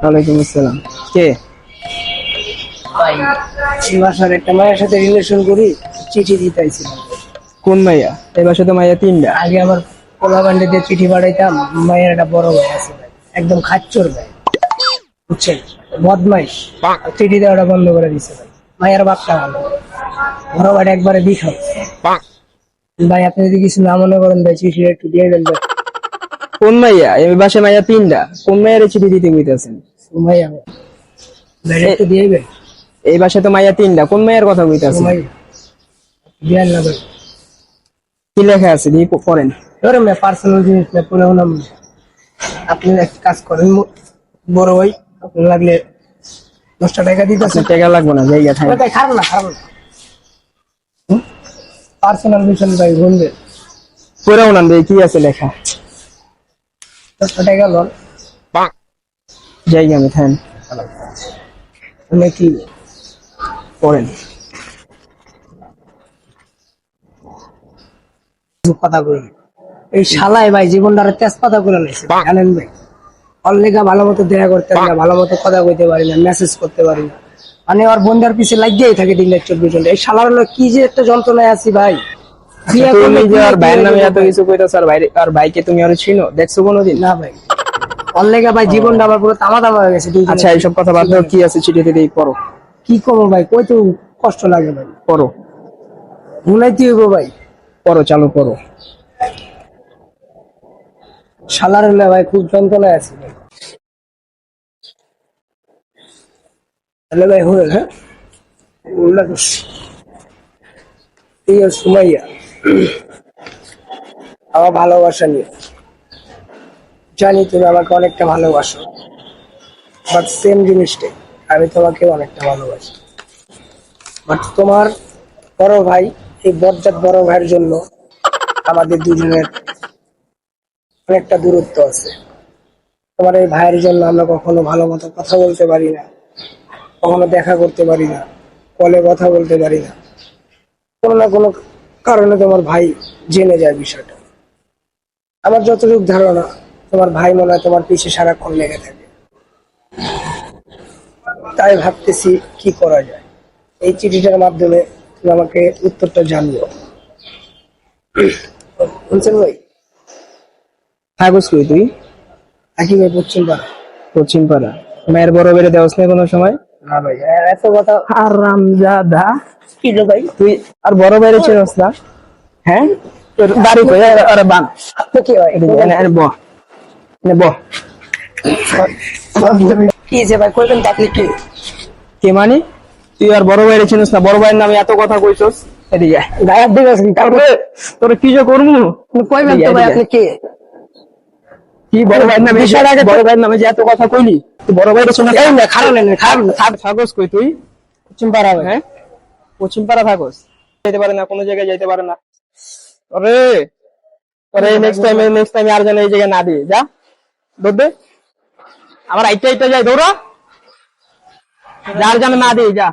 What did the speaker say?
ওয়ালাইকুম আসসালাম। কে? বাসার একটা মায়ের সাথে রিলেশন করি চিঠি দিতেছিলাম কোন মাইয়া? এই মাইয়া তিনটা। আগে আমার পোলা বান্ডে দিয়ে চিঠি পাঠাইতাম মায়ের একটা বড় ভাই আছে ভাই একদম খাচ্চর ভাই। বুঝছেন? বদমাইশ। চিঠি দেওয়াটা বন্ধ করে দিছে ভাই। মায়ের বাপটা ভালো। বড় ভাইটা একবারে বিষ ভাই আপনি যদি কিছু না মনে করেন ভাই চিঠি একটু দিয়ে দেন ভাই। কোন মাইয়া? এই বাসা মাইয়া তিনটা। কোন মাইয়ার চিঠি দিতে কইতাছেন? সময় আমি ভাই একটু দিয়ে দেন এই বাসা তো মাইয়া তিনটা। কোন মাইয়ার কথা কইতাছেন? সময় না ভাই কি লেখা আছে? দিয়ে পড়েন। ধরে মেয়ে পার্সোনাল জিনিস না পুরো নাম আপনি এক কাজ করেন বড় ভাই আপনি লাগলে দশটা টাকা দিতেছেন। টাকা লাগবে না জায়গা থাকে। খারাপ না খারাপ না। পার্সোনাল মিশন ভাই বন্ধু। পুরাও নাম দিয়ে কি আছে লেখা? দশটা টাকা লোন জায়গা আমি থাকেন আপনি কি পড়েন পাতা করে। এই শালায় ভাই জীবনটা তেজপাতা করে নিয়েছে জানেন ভাই? অল্লেগা ভালো মতো দেখা করতে পারি না ভালো মতো কথা কইতে পারি না মেসেজ করতে পারি না। মানে ওর বন্ধার পিছে লাগিয়েই থাকে দিন রাত চব্বিশ ঘণ্টা। এই শালার হলো কি যে একটা যন্ত্রণায় আছি ভাই। তুমি করলে যে আর ভাইয়ের নামে এত কিছু কইতাছ আর ভাই আর ভাইকে তুমি আর চিনো? দেখছ কোনোদিন? না ভাই। অল্লেগা ভাই জীবনটা পুরো তামা তামা হয়ে গেছে। আচ্ছা এইসব কথা বাদ দাও কি আছে চিঠিতে পড়ো। কি করব ভাই? কই তো কষ্ট লাগে ভাই। পড়ো। ঘুনাইতে হইব ভাই। পড়ো চালু করো শালার হলে ভাই খুব যন্ত্রণায় আছি ভাই। তাহলে ভাই হয়ে হ্যাঁ। এই সুমাইয়া। আমার ভালোবাসা নিয়ে। জানি তুমি আমাকে অনেকটা ভালোবাসো বাট সেম জিনিসটাই, আমি তোমাকে অনেকটা ভালোবাসি। বাট তোমার বড় ভাই, এই বজ্জাত বড় ভাইয়ের জন্য আমাদের দুজনের অনেকটা দূরত্ব আছে। তোমার এই ভাইয়ের জন্য আমরা কখনো ভালো মতো কথা বলতে পারি না, কখনো দেখা করতে পারি না কলে কথা বলতে পারি না। কোনো না কোনো কারণে তোমার ভাই জেনে যায় বিষয়টা। আমার যতটুকু ধারণা তোমার ভাই মনে হয় তোমার পিছে সারাক্ষণ লেগে থাকে। তাই ভাবতেছি কি করা যায়? এই চিঠিটার মাধ্যমে তুমি আমাকে উত্তরটা জানিও। শুনছেন ভাই? থাকুস কই তুই একই ভাই পশ্চিম পাড়া পশ্চিম পাড়া মায়ের বড় বেড়ে দেওয়াস না কোনো সময়? এত কথা আরাম জাদা কি ভাই? তুই আর বড় বাইরে চিনস না? হ্যাঁ? তোর বাড়ি কই? আরে আরে বান। আপনি কি ভাই এনে এনে বহ এনে বহ কি যে ভাই কইবেন তো কি? কে মানে? তুই আর বড় বাইরে চিনস না? বড় ভাইয়ের নামে এত কথা কইছস? এদিকে তারপরে তোর কি যে করব? আপনি কইবেন তো ভাই আপনি কি? কি বড় ভাইয়ের নামে বিষয়টা আগে তো- বড় ভাইয়ের নামে যে এত কথা কইলি? বড় ভাইরে চিনস এই না খারাপ নেন খারাপ না থাকস কই তুই। পশ্চিম পাড়া হ্যাঁ? পশ্চিম পাড়া থাকস। যেতে পারে না কোনো জায়গায় যাইতে পারে না। আরে আরে নেক্সট টাইম নেক্সট টাইম আর যেন এই জায়গায় না দিয়ে যা। দৌড় দে। আমার আইটা আইটা যাই দৌড়া। যার যেন না দিয়ে যা।